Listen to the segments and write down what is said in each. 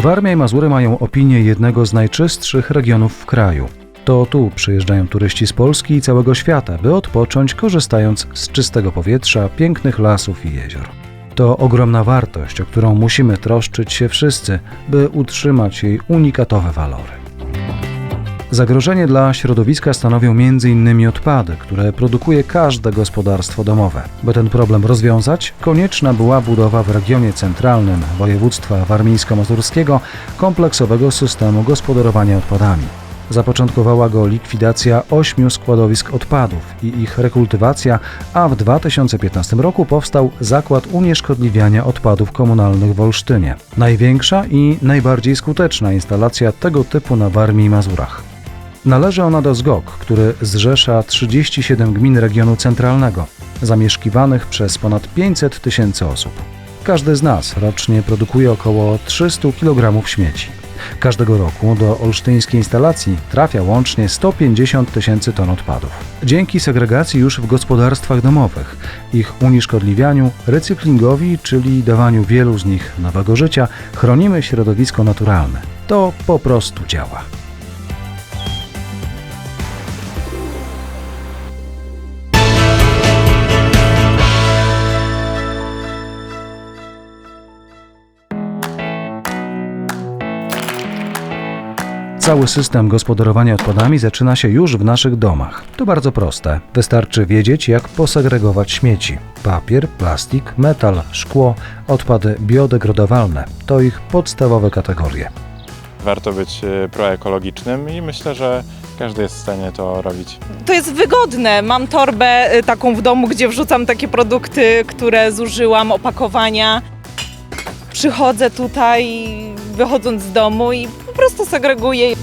Warmia i Mazury mają opinię jednego z najczystszych regionów w kraju. To tu przyjeżdżają turyści z Polski i całego świata, by odpocząć, korzystając z czystego powietrza, pięknych lasów i jezior. To ogromna wartość, o którą musimy troszczyć się wszyscy, by utrzymać jej unikatowe walory. Zagrożenie dla środowiska stanowią m.in. odpady, które produkuje każde gospodarstwo domowe. By ten problem rozwiązać, konieczna była budowa w regionie centralnym województwa warmińsko-mazurskiego kompleksowego systemu gospodarowania odpadami. Zapoczątkowała go likwidacja ośmiu składowisk odpadów i ich rekultywacja, a w 2015 roku powstał Zakład Unieszkodliwiania Odpadów Komunalnych w Olsztynie. Największa i najbardziej skuteczna instalacja tego typu na Warmii i Mazurach. Należy ona do ZGOK, który zrzesza 37 gmin regionu centralnego, zamieszkiwanych przez ponad 500 tysięcy osób. Każdy z nas rocznie produkuje około 300 kg śmieci. Każdego roku do olsztyńskiej instalacji trafia łącznie 150 tysięcy ton odpadów. Dzięki segregacji już w gospodarstwach domowych, ich unieszkodliwianiu, recyklingowi, czyli dawaniu wielu z nich nowego życia, chronimy środowisko naturalne. To po prostu działa. Cały system gospodarowania odpadami zaczyna się już w naszych domach. To bardzo proste. Wystarczy wiedzieć, jak posegregować śmieci. Papier, plastik, metal, szkło, odpady biodegradowalne to ich podstawowe kategorie. Warto być e, proekologicznym i myślę, że każdy jest w stanie to robić. To jest wygodne. Mam torbę y, taką w domu, gdzie wrzucam takie produkty, które zużyłam, opakowania. Przychodzę tutaj, wychodząc z domu i po prostu segreguję.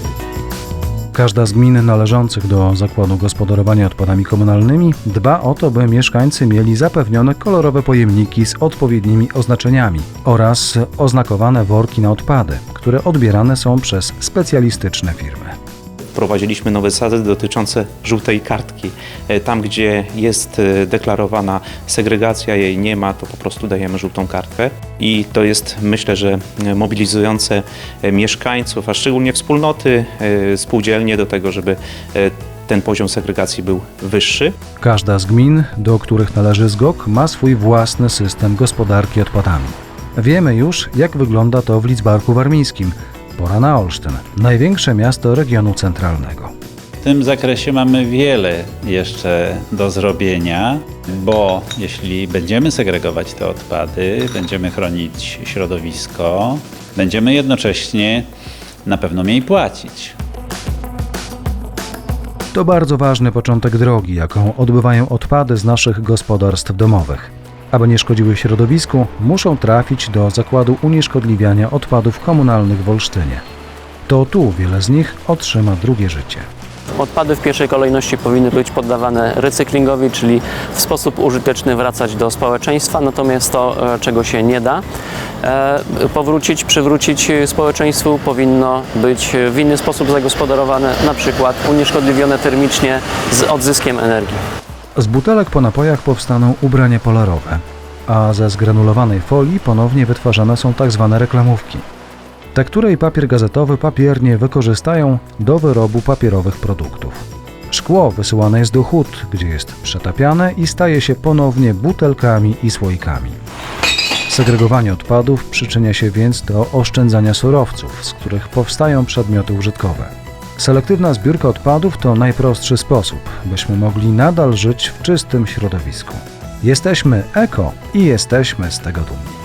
Każda z gmin należących do Zakładu Gospodarowania Odpadami Komunalnymi dba o to, by mieszkańcy mieli zapewnione kolorowe pojemniki z odpowiednimi oznaczeniami oraz oznakowane worki na odpady, które odbierane są przez specjalistyczne firmy. Wprowadziliśmy nowe zasady dotyczące żółtej kartki. E, Tam, gdzie jest e, deklarowana segregacja, jej nie ma, to po prostu dajemy żółtą kartkę. I to jest, myślę, że e, mobilizujące mieszkańców, a szczególnie wspólnoty, spółdzielnie do tego, żeby ten poziom segregacji był wyższy. Każda z gmin, do których należy ZGOK, ma swój własny system gospodarki odpadami. Wiemy już, jak wygląda to w Lidzbarku Warmińskim. Na Olsztyn, największe miasto regionu centralnego. W tym zakresie mamy wiele jeszcze do zrobienia, bo jeśli będziemy segregować te odpady, będziemy chronić środowisko, będziemy jednocześnie na pewno mniej płacić. To bardzo ważny początek drogi, jaką odbywają odpady z naszych gospodarstw domowych. Aby nie szkodziły środowisku, muszą trafić do zakładu unieszkodliwiania odpadów komunalnych w Olsztynie. To tu wiele z nich otrzyma drugie życie. Odpady w pierwszej kolejności powinny być poddawane recyklingowi, czyli w sposób użyteczny wracać do społeczeństwa, natomiast to, e, czego się nie da, e, powrócić, przywrócić społeczeństwu, powinno być w inny sposób zagospodarowane, na przykład unieszkodliwione termicznie z odzyskiem energii. Z butelek po napojach powstaną ubrania polarowe, a ze zgranulowanej folii ponownie wytwarzane są tzw. reklamówki. Tekturę i papier gazetowy papiernie wykorzystają do wyrobu papierowych produktów. Szkło wysyłane jest do hut, gdzie jest przetapiane i staje się ponownie butelkami i słoikami. Segregowanie odpadów przyczynia się więc do oszczędzania surowców, z których powstają przedmioty użytkowe. Selektywna zbiórka odpadów to najprostszy sposób, byśmy mogli nadal żyć w czystym środowisku. Jesteśmy eko i jesteśmy z tego dumni.